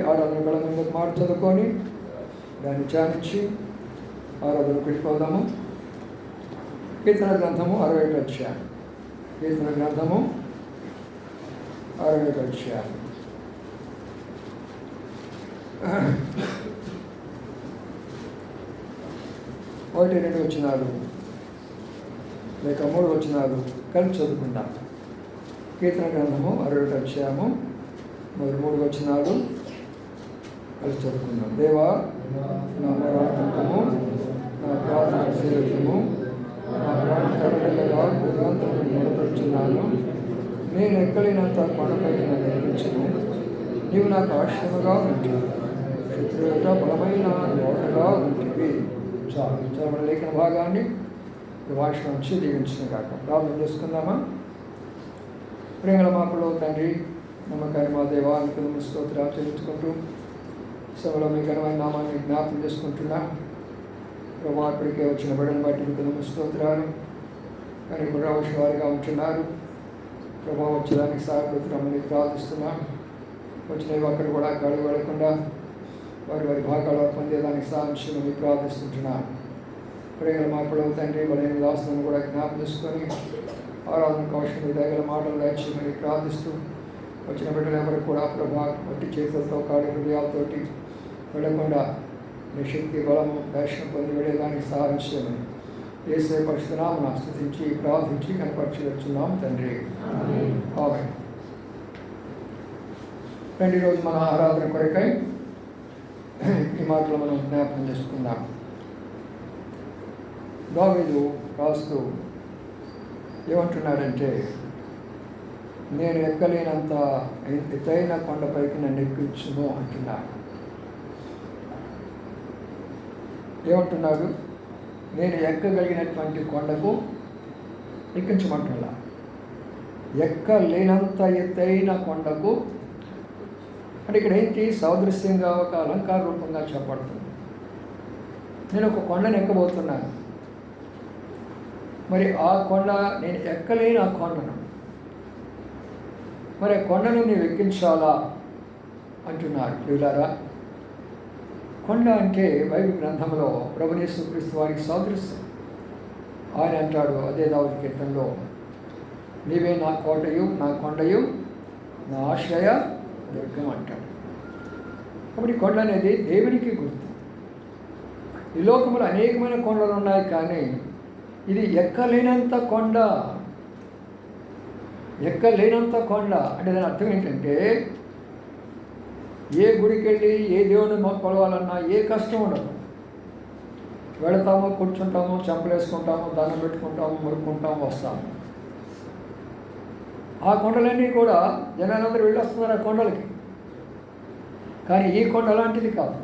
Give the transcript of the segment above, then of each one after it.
ఆరాధన గల ముందుకు మాట చదువుకొని దాన్ని ధ్యానించి ఆరాధనకు వెళ్ళిపోదాము కీర్తన గ్రంథము అరవై ఒకటి అధ్యాయం. కీర్తన గ్రంథము అరవై ఒకటి అధ్యాయం. ఒకటి రెండు వచ్చినారు లేక మూడు వచ్చినారు కలిపి చదువుకుందాం. కీర్తన గ్రంథము అరవై ఒకటి అధ్యాయము. మరి మూడు వచ్చినారు చదువుకుందాం. దేవా నా మొరాటము నా ప్రార్థన శీలము నా ప్రాణకరుడుగా నిరంతరం మొదలుపెడుతున్నాను నేను ఎక్కడైనంత కొండపైకి నన్ను నిర్మించను నీవు నాకు ఆశ్రమగా ఉంటుంది శత్రువుట బలమైన ఓటగా ఉంటుంది చాలు. చరణ లేఖన భాగాన్ని భాష నుంచి దీవించిన కాక ప్రార్థన చేసుకుందామా? ప్రేమల మాపలో తండ్రి నమ్మకాన్ని మా దేవానికి స్తోత్రాలు చెల్లించుకుంటూ సేవలో మీ ఘనమైన నామాన్ని జ్ఞాపకం చేసుకుంటున్నా. ప్రభా ఇప్పటికే వచ్చిన బిడ్డను బట్టి మీకు స్తోత్రాలు కానీ కూడా వారిగా ఉంటున్నారు. ప్రభా వచ్చేదానికి సహాయపడుతున్నామని ప్రార్థిస్తున్నా. వచ్చినవి అక్కడ కూడా ఖాళీ పడకుండా వారి వారి భాగాలు పొందేదానికి సాధించమని ప్రార్థిస్తుంటున్నాను ప్రేగల మాపలో తండ్రి బలైన దాసులను కూడా జ్ఞాపం చేసుకొని ఆరాధన కౌశలం దగ్గర మాటలు దయచేయమని ప్రార్థిస్తూ వచ్చిన బిడ్డలు ఎవరు కూడా ప్రభా మట్టి చేతులతో కాడి హృదయాలతోటి వెళ్ళకుండా నీ శక్తి బలము దర్శనం పొంది వెళ్ళేదానికి సహాయం చేయమని ఏసే పరిశునామను స్థుతించి ప్రార్థించి కనపరచవచ్చున్నాం తండ్రి ఆమె రండి రోజు మన ఆరాధన కొరకై ఈ మాటలు మనం జ్ఞాపకం చేసుకుందాం దావీదు రాస్తూ ఏమంటున్నాడంటే నేను ఎక్కలేనంత ఎత్తైన కొండపైకి నన్ను ఎక్కించును అంటున్నాడు ఏమంటున్నాడు? నేను ఎక్కగలిగినటువంటి కొండకు ఎక్కించమంటున్నా. ఎక్కలేనంత ఎత్తైన కొండకు అంటే ఇక్కడ ఏంటి? సౌదృశ్యంగా ఒక అలంకార రూపంగా చెప్పబడుతుంది. నేను ఒక కొండను ఎక్కబోతున్నాను మరి ఆ కొండ నేను ఎక్కలేని ఆ కొండను. మరి ఆ కొండను నీవు ఎక్కించాలా? అంటున్నారు ప్రియులారా కొండ అంటే బైబిల్ గ్రంథంలో ప్రభునేశ్వ క్రీస్తు వారికి సాదృశ్యం. ఆయన అంటాడు అదే దావుడి కీర్తనలో నీవే నా కోటయు నా కొండయు నా ఆశ్రయ దుర్గం అంటాడు. కాబట్టి కొండ అనేది దేవునికి గుర్తు. ఈ లోకంలో అనేకమైన కొండలు ఉన్నాయి కానీ ఇది ఎక్కలేనంత కొండ. ఎక్కలేనంత కొండ అంటే దాని అర్థం ఏంటంటే ఏ గుడికి వెళ్ళి ఏ దేవుని మాకు కొలవాలన్నా ఏ కష్టం ఉండదు. వెళతాము కూర్చుంటాము చెంపలేసుకుంటాము దండం పెట్టుకుంటాము మురుక్కుంటాము వస్తాము. ఆ కొండలన్నీ కూడా జనాలందరూ వెళ్ళొస్తున్నారు ఆ కొండలకి. కానీ ఈ కొండ అలాంటిది కాదు.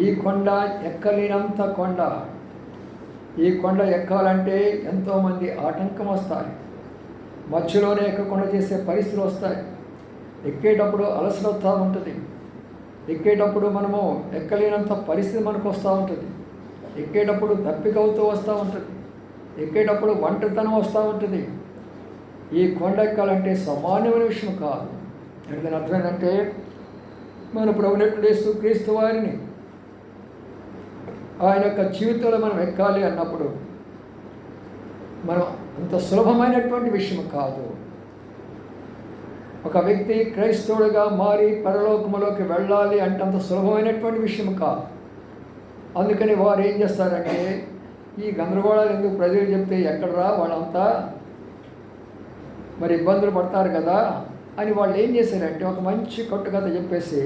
ఈ కొండ ఎక్కలేనంత కొండ. ఈ కొండ ఎక్కాలంటే ఎంతోమంది ఆటంకం వస్తాయి. మధ్యలోనే ఎక్కకుండా చేసే పరిస్థితులు వస్తాయి. ఎక్కేటప్పుడు అలసట వస్తూ ఉంటుంది. ఎక్కేటప్పుడు మనము ఎక్కలేనంత పరిస్థితి మనకు వస్తూ ఉంటుంది. ఎక్కేటప్పుడు దప్పిక అవుతూ వస్తూ ఉంటుంది. ఎక్కేటప్పుడు ఒంటరితనం వస్తూ ఉంటుంది. ఈ కొండ ఎక్కాలంటే సామాన్యమైన విషయం కాదు. అంటే దాని అర్థం ఏంటంటే మన ప్రభుత్వ క్రీస్తు వారిని ఆయన యొక్క జీవితంలో మనం ఎక్కాలి అన్నప్పుడు మనం అంత సులభమైనటువంటి విషయం కాదు. ఒక వ్యక్తి క్రైస్తవుడిగా మారి పరలోకములోకి వెళ్ళాలి అంటే అంత సులభమైనటువంటి విషయం కాదు అందుకని వారు ఏం చేస్తారంటే ఈ గందరగోళాలు ఎందుకు ప్రజలు చెప్తే ఎక్కడరా వాళ్ళంతా మరి ఇబ్బందులు పడతారు కదా అని వాళ్ళు ఏం చేశారంటే ఒక మంచి కట్టుకథ చెప్పేసి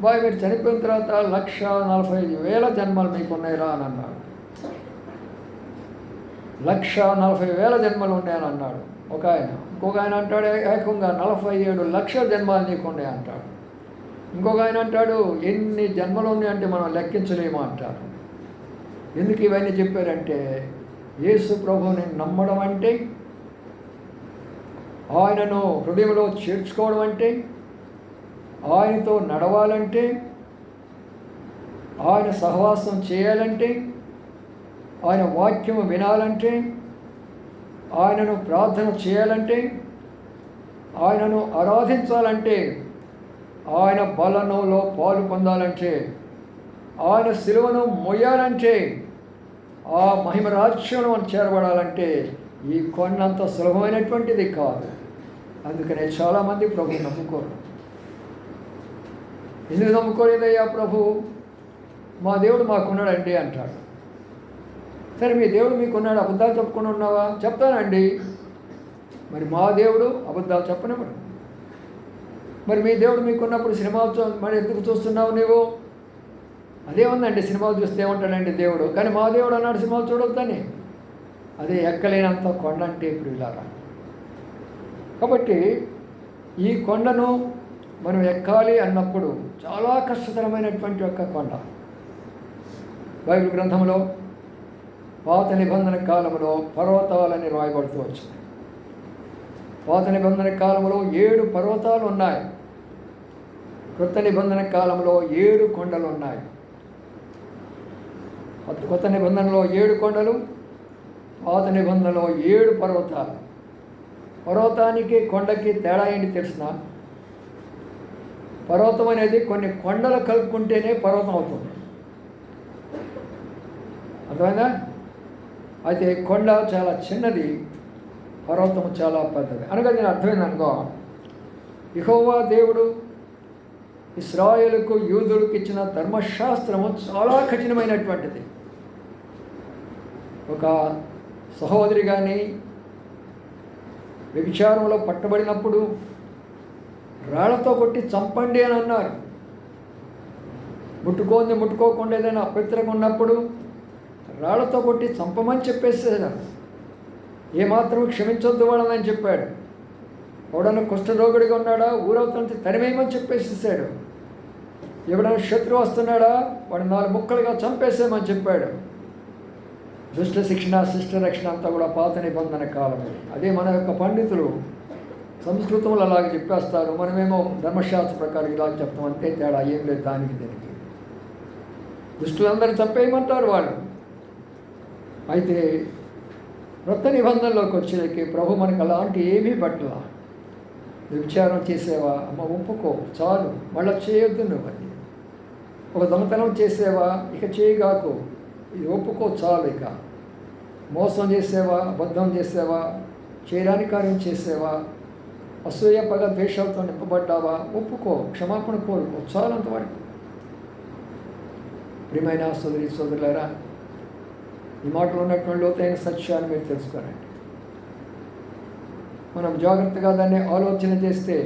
బాయ్ మీరు చనిపోయిన తర్వాత లక్ష నలభై ఐదు వేల జన్మలు మీకు ఉన్నాయిరా అని అన్నాడు. లక్ష నలభై వేల జన్మలు ఉన్నాయని అన్నాడు ఒక ఆయన. ఇంకొక ఆయన అంటాడు ఏకంగా నలభై ఏడు లక్షల జన్మాలు నీకుండే అంటాడు. ఇంకొక ఆయన అంటాడు ఎన్ని జన్మలు ఉన్నాయంటే మనం లెక్కించలేము అంటారు. ఎందుకు ఇవన్నీ చెప్పారంటే యేసు ప్రభువుని నమ్మడం అంటే ఆయనను హృదయంలో చేర్చుకోవడం అంటే ఆయనతో నడవాలంటే ఆయన సహవాసం చేయాలంటే ఆయన వాక్యము వినాలంటే ఆయనను ప్రార్థన చేయాలంటే ఆయనను ఆరాధించాలంటే ఆయన బలనంలో పాలు పొందాలంటే ఆయన శిలువను మొయ్యాలంటే ఆ మహిమ రాజ్యంలో మనం చేరబడాలంటే ఈ కొండంత సులభమైనటువంటిది కాదు. అందుకనే చాలామంది ప్రభు నమ్ముకోరు. ఎందుకు నమ్ముకోలేదయ్యా ప్రభు? మా దేవుడు మాకున్నాడండి అంటాడు. సరే మీ దేవుడు మీకున్నాడు అబద్ధాలు చెప్పుకుని ఉన్నావా? చెప్తానండి. మరి మా దేవుడు అబద్ధాలు చెప్పనివ్వడు. మరి మీ దేవుడు మీకున్నప్పుడు సినిమాలు చూ మరి ఎందుకు చూస్తున్నావు నీవు? అదే ఉందండి సినిమాలు చూస్తే ఏమంటాడండి దేవుడు? కానీ మా దేవుడు అన్నాడు సినిమాలు చూడొద్దని అదే ఎక్కలేనంత కొండ అంటే ఇప్పుడు ఇలాగా. కాబట్టి ఈ కొండను మనం ఎక్కాలి అన్నప్పుడు చాలా కష్టతరమైనటువంటి ఒక కొండ. బైబిల్ గ్రంథంలో పాత నిబంధన కాలంలో పర్వతాలని రాయబడుతూ వచ్చింది. పాత నిబంధన కాలంలో ఏడు పర్వతాలు ఉన్నాయి. కృత నిబంధన కాలంలో ఏడు కొండలు ఉన్నాయి. కొత్త- కొత్త నిబంధనలో ఏడు కొండలు పాత నిబంధనలో ఏడు పర్వతాలు. పర్వతానికి కొండకి తేడా ఏంటి తెలిసిన? పర్వతం అనేది కొన్ని కొండలు కలుపుకుంటేనే పర్వతం అవుతుంది. అర్థమైందా? అయితే కొండ చాలా చిన్నది పర్వతం చాలా పెద్దది. అనగా నేను అర్థమైంది అనుకో దేవుడు ఇస్రాయేలుకు యూదులకు ఇచ్చిన ధర్మశాస్త్రము చాలా కఠినమైనటువంటిది. ఒక సహోదరి కానీ వ్యభిచారంలో పట్టబడినప్పుడు రాళ్ళతో కొట్టి చంపండి అని అన్నారు. ముట్టుకోంది ముట్టుకోకుండా ఏదైనా అపవిత్రంగా ఉన్నప్పుడు రాళ్ళతో కొట్టి చంపమని చెప్పేసేసాను ఏమాత్రం క్షమించొద్దు వాళ్ళని చెప్పాడు. ఎవడన్నా కుష్ఠరోగుడిగా ఉన్నాడా? ఊరవుతుంటే తరిమేయమని చెప్పేసేసాడు ఎవడన్నా శత్రువు వస్తున్నాడా? వాడు నాలుగు ముక్కలుగా చంపేసేమని చెప్పాడు. దుష్ట శిక్షణ శిష్ట రక్షణ అంతా కూడా పాత నిబంధన కాలం. అదే మన యొక్క పండితులు సంస్కృతంలో అలాగే చెప్పేస్తారు. మనమేమో ధర్మశాస్త్ర ప్రకారం ఇలా చెప్తాం. అంతే తేడా ఏం లేదు దానికి దీనికి. దుష్టులందరూ చంపేయమంటారు వాళ్ళు. అయితే వృత్త నిబంధనలోకి వచ్చేకి ప్రభు మనకు అలాంటి ఏమీ పట్ల వ్యభిచారం చేసేవా? అమ్మ ఒప్పుకో చాలు మళ్ళీ చేయొద్దు నువ్వు అది ఒక దొంగతనం చేసేవా? ఇక చేయగాకు. ఇది ఒప్పుకో చాలు ఇక. మోసం చేసేవా? అబద్ధం చేసేవా? చేయడానికి కార్యం చేసేవా? అసూయ పగ ద్వేషాలతో నింపబడ్డావా? ఒప్పుకో క్షమాపణ కోరుకో చాలు అంతవరకు. ప్రియమైన సోదరి సోదరులారా ఈ మాటలు ఉన్నటువంటి లోతైన సత్యాన్ని మీరు తెలుసుకోరండి. మనం జాగ్రత్తగా దాన్ని ఆలోచన చేస్తే